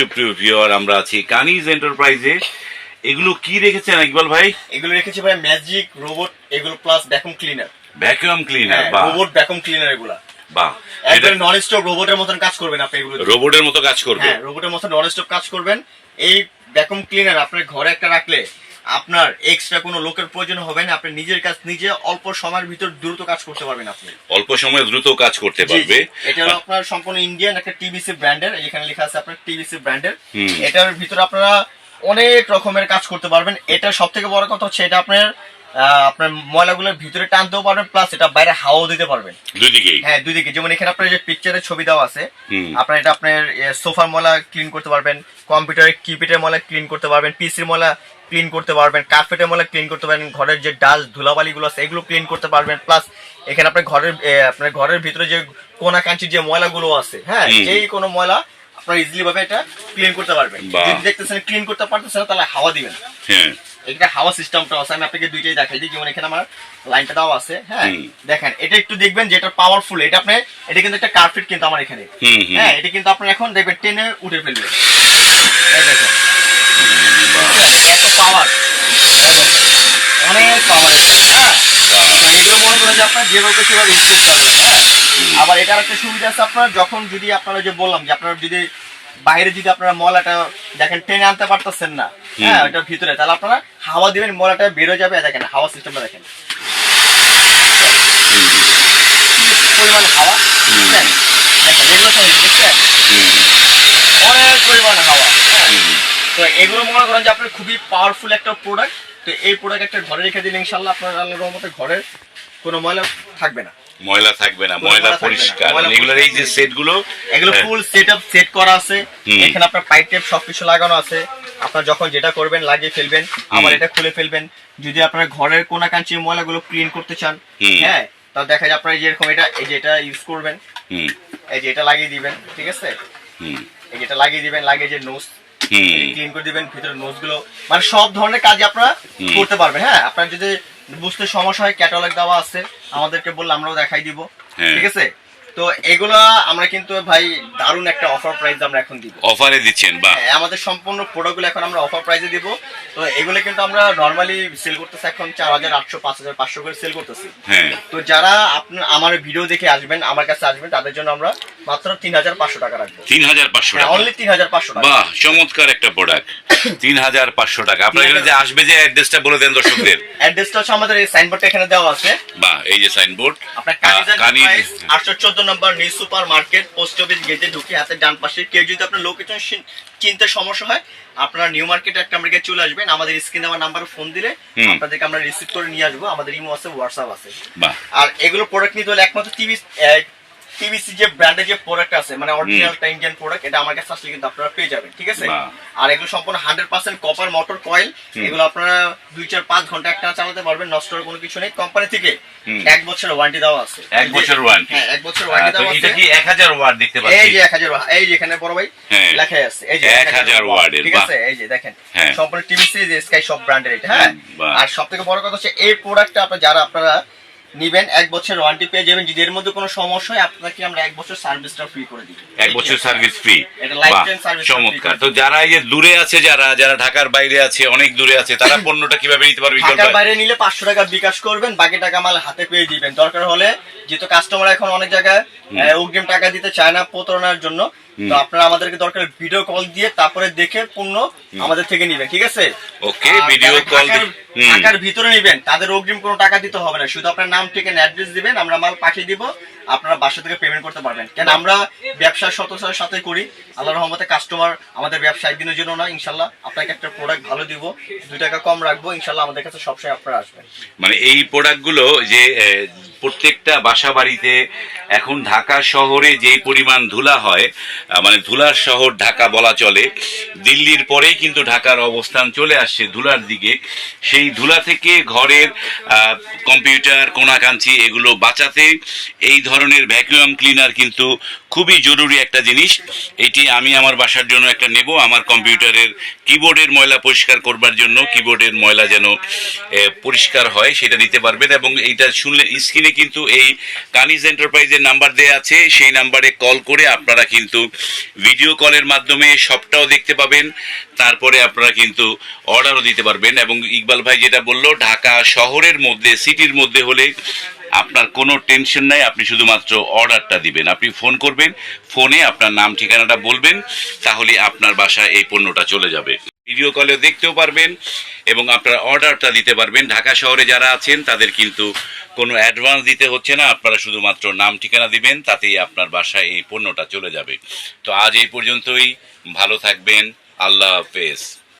সুপ্রিয় ভিউয়ার আমরা আছি কানিজ এন্টারপ্রাইজে। এগুলো কি রেখেছেন ইকবাল ভাই? এগুলো রেখেছি ভাই ম্যাজিক রোবট এগুলো plus vacuum cleaner vacuum cleaner বা রোবট ভ্যাকুম ক্লিনার এগুলা। বা একদম নন স্টপ রোবটের মতন কাজ করবেন আপনি এগুলো। রোবটের মতো কাজ করবে। হ্যাঁ রোবটের মতো নন স্টপ কাজ করবেন। এই ভ্যাকুম ক্লিনার আপনার ঘরে একটা রাখলে আপনার এক্সট্রা কোনো লোকের প্রয়োজন হবে না আপনি নিজের কাজ নিজে অল্প সময়ের ভিতর দ্রুত কাজ করতে পারবেন আপনি। অল্প সময়ে দ্রুত কাজ করতে পারবে। এটা হলো আপনার সম্পূর্ণ ইন্ডিয়ান একটা টিভিসি ব্র্যান্ডের এখানে লেখা আছে আপনার টিভিসি ব্র্যান্ডের এটার ভিতরে আপনারা অনেক রকমের কাজ করতে পারবেন। এটা সব থেকে বড় কথা হচ্ছে এটা আপনার আপনার ময়লাগুলোর ভিতরে টানতেও পারবেন প্লাস এটা বাইরে হাওয়াও দিতে পারবেন। দুই দিকেই। হ্যাঁ দুই দিকে। যেমন এখানে আপনার যে পিকচারের ছবি দেওয়া আছে। আপনার এটা আপনার সোফার ময়লা ক্লিন করতে পারবেন কম্পিউটারের কিপ্যাডের ময়লা ক্লিন করতে পারবেন পিসির ময়লা ক্লিন করতে পারবেন কার্পেটের ময়লা ক্লিন করতে পারবেন ঘরের যে ডাস্ট ধুলাবালি গুলো আছে এগুলো ক্লিন করতে পারবেন। প্লাস এখানে আপনার ঘরের আপনার ঘরের ভিতরে যে কোনা কাঞ্চির যে ময়লাগুলো আছে হ্যাঁ। যেই কোনো ময়লা আপনার ইজিলি ভাবে এটা ক্লিন করতে পারবেন। যদি দেখতেছেন ক্লিন করতে পারতেছেন তাহলে হাওয়া দিবেন। হ্যাঁ। এটা হাওয়া সিস্টেমটা আছে আমি আপনাকে দুইটাই দেখাই দিই। যেমন এখানে আমার লাইনটা দেওয়া আছে হ্যাঁ। দেখেন এটা একটু দেখবেন যেটা পাওয়ারফুল এটা আপনি এটা কিন্তু একটা কার্পেট কিন্তু আমার এখানে। হ্যাঁ এটা কিন্তু আপনার এখন দেখবেন টেনে উঠে ফেলবেন। দেখেন। এত পাওয়ার অনেক পাওয়ার হ্যাঁ এগুলো মনে করেন যে আপনার যেভাবে সেভাবে ইউজ করতে হ্যাঁ আবার এটার একটা সুবিধা আছে আপনার যখন যদি আপনারা যে বললাম যে আপনারা যদি বাইরে যদি আপনারা ময়লাটা দেখেন টেনে আনতে পারতেছেন না হ্যাঁ ওটার ভিতরে তাহলে আপনারা হাওয়া দিবেন ময়লাটা বেরো যাবে দেখেন হাওয়া সিস্টেমটা দেখেন। পরিমাণ হাওয়া? দেখেন এগুলো সব দেখছেন অনেক পরিমাণ হাওয়া হ্যাঁ। তো এগুলো মনে করেন যে আপনার খুবই পাওয়ারফুল একটা প্রোডাক্ট তো এই প্রোডাক্ট একটা ঘরে রেখে দিলে ইনশাল্লাহ আপনার আল্লাহর রহমতে ঘরের কোনো ময়লা থাকবে না। ময়লা থাকবে না ময়লা পরিষ্কার। ময়লা এগুলোর এই যে সেটগুলো এগুলো। ফুল সেট আপ সেট করা আছে। এখানে আপনার পাইপ টেপ সবকিছু লাগানো আছে। আপনার যখন যেটা করবেন লাগিয়ে ফেলবেন আবার এটা খুলে ফেলবেন। যদি আপনার ঘরের কোনা কাঞ্চি ময়লাগুলো ক্লিন করতে চান হ্যাঁ তা দেখা যায় আপনার যেরকম এটা এই যে এটা ইউজ করবেন। হুম। এই যে এটা লাগিয়ে দিবেন ঠিক আছে? এই যে এটা লাগিয়ে দিবেন লাগিয়ে যে নোজ হুম ক্লিন করে দিবেন ভিতরে নোজগুলো মানে সব ধরনের কাজ আপনারা করতে পারবেন। হ্যাঁ আপনার যদি বুঝতে সমস্যা হয় ক্যাটালগ দেওয়া আছে আমাদেরকে বললে আমরাও দেখাই দিব। হ্যাঁ। ঠিক আছে? তো এগুলা আমরা কিন্তু ভাই দারুণ একটা অফার প্রাইস আমরা এখন দিব। অফারে দিচ্ছেন বা হ্যাঁ, আমাদের সম্পূর্ণ প্রোডাক্টগুলো এখন আমরা অফার প্রাইসে দিব। তো এগুলো কিন্তু আমরা নর্মালি সেল করতেছি এখন চার হাজার আটশো পাঁচ হাজার পাঁচশো করে সেল করতেছি। হ্যাঁ। তো যারা আপনার আমার ভিডিও দেখে আসবেন আমার কাছে আসবেন তাদের জন্য আমরা মাত্র তিন হাজার পাঁচশো টাকা রাখব। তিন হাজার পাঁচশো টাকা। অনলি তিন হাজার পাঁচশো টাকা। বাহ চমৎকার একটা প্রোডাক্ট তিন হাজার পাঁচশো টাকা। আপনার এখানে যে আসবে যে অ্যাড্রেসটা বলে দেন দর্শকদের। অ্যাড্রেসটা হচ্ছে আমাদের এই সাইনবোর্ডটা এখানে দেওয়া আছে। বাহ এই যে সাইনবোর্ড কানি আটশো চোদ্দ number new super market post office গেটে ঢুকে হাতে ডান পাশে কেউ যদি আপনার লোকেশন চিনতে সমস্যা হয় আপনারা নিউ মার্কেট একটা আমরা চলে আসবেন। আমাদের স্ক্রিনে আমার নাম্বারে ফোন দিলে আপনাদেরকে আমরা রিসিভ করে নিয়ে আসব। আমাদের ইমো আছে হোয়াটসঅ্যাপ আছে। আর এগুলো প্রোডাক্ট নিতে হলে একমাত্র টিভি টিভিসি যে ব্র্যান্ডের যে প্রোডাক্ট আছে মানে অরিজিনাল ইন্ডিয়ান প্রোডাক্ট এটা আমার কাছে আসলে কিন্তু আপনারা পেয়ে যাবেন ঠিক আছে? আর এগুলো সম্পূর্ণ hundred percent copper motor coil এগুলো আপনারা দুই চার পাঁচ ঘণ্টা একটা চালাতে পারবেন নষ্ট হওয়ার কোনো কিছু নেই। কোম্পানি থেকে এক বছরের ওয়ারেন্টি দেওয়া আছে। এক বছর ওয়ারেন্টি হ্যাঁ এক বছর ওয়ারেন্টি দেওয়া এটা কি এক হাজার ওয়াট দেখতে এই যে এক হাজার এই যে এখানে বড় ভাই হ্যাঁ। লেখাই আছে। এই যে 1000 ওয়ার্ডের, ঠিক আছে? এই যে দেখেন হ্যাঁ। সম্পূর্ণ টিভিসি যে স্কাই শপ ব্র্যান্ডের এটা হ্যাঁ? আর সব থেকে বড় কথা হচ্ছে এই প্রোডাক্টটা আপনারা যারা আপনারা নিবেন এক বছর ওয়ারেন্টি পেয়ে যাবেন। যদি এর মধ্যে কোনো সমস্যা হয় আপনাকে আমরা এক বছর সার্ভিসটা ফ্রি করে দিই। এক বছর সার্ভিস ফ্রি চমৎকার। তো যারা এই যে দূরে আছে যারা যারা ঢাকার বাইরে আছে অনেক দূরে আছে তারা পণ্যটা কীভাবে নিতে পারবে ঢাকার বাইরে নিলে পাঁচশো টাকা বিকাশ করবেন বাকি টাকা মাল হাতে পেয়ে দিবেন। দরকার হলে যেহেতু কাস্টমার এখন অনেক জায়গায় অগ্রিম টাকা দিতে চায় না প্রতারণার জন্য তো আপনারা আমাদেরকে দরকার ভিডিও কল দিয়ে তারপরে দেখে পণ্য আমাদের থেকে নিবেন ঠিক আছে? ওকে ভিডিও কল ঢাকার ভিতরে নিবেন তাদের অগ্রিম কোনো টাকা দিতে হবে না। শুধু আপনার নাম ঠিকানা অ্যাড্রেস দিবেন আমরা মাল পাঠিয়ে দিব আপনারা বাসা থেকে পেমেন্ট করতে পারবেন। কেন আমরা ব্যবসা সততার সাথে করি। আল্লাহ রহমতে কাস্টমার আমাদের ব্যবসা একদিনের জন্য না ইনশাল্লাহ আপনাকে একটা প্রোডাক্ট ভালো দিব দুই টাকা কম রাখব ইনশাল্লাহ আমাদের কাছে সবসময় আপনারা আসবেন। মানে এই প্রোডাক্টগুলো যে এ, প্রত্যেকটা বাসা বাড়িতে এখন ঢাকা শহরে যে পরিমাণ ধুলা হয় মানে ধুলার শহর ঢাকা বলা চলে, দিল্লির পরেই কিন্তু ঢাকার অবস্থান চলে আসছে ধুলার দিকে। সেই ধুলা থেকে ঘরের কম্পিউটার, কোনাকাঞ্চি এগুলো বাঁচাতে এই ধরনের ভ্যাকুয়াম ক্লিনার কিন্তু খুবই জরুরি একটা জিনিস। এটি আমি আমার বাসার জন্য একটা নেব। আমার কম্পিউটারের কিবোর্ডের ময়লা পরিষ্কার করবার জন্য কিবোর্ডের ময়লা যেন পরিষ্কার হয়, সেটা নিতে পারবেন এবং এইটা শুনলে স্ক্রিনে কিন্তু এই কানিজ এন্টারপ্রাইজের নাম্বার দেওয়া আছে। সেই নাম্বারে কল করে আপনারা কিন্তু ভিডিও কলের মাধ্যমে সবটাও দেখতে পাবেন। তারপরে আপনারা কিন্তু অর্ডারও দিতে পারবেন এবং ইকবাল ভাই যেটা বলল, ঢাকা শহরের মধ্যে, সিটির মধ্যে হলে আপনার কোনো টেনশন নাই। আপনি শুধুমাত্র অর্ডারটা দিবেন। আপনি ফোন করবেন, ফোনে আপনার নাম, ঠিকানাটা বলবেন, তাহলে আপনার বাসায় এই পণ্যটা চলে যাবে। ভিডিও কলে দেখতেও পারবেন এবং আপনার অর্ডারটা দিতে পারবেন। ঢাকা শহরে যারা আছেন, তাদের কিন্তু কোনো অ্যাডভান্স দিতে হচ্ছে না। আপনারা শুধুমাত্র নাম, ঠিকানা দিবেন, তাতেই আপনার বাসায় এই পণ্যটা চলে যাবে। তো আজ এই পর্যন্তই। ভালো থাকবেন। আল্লাহ হাফেজ।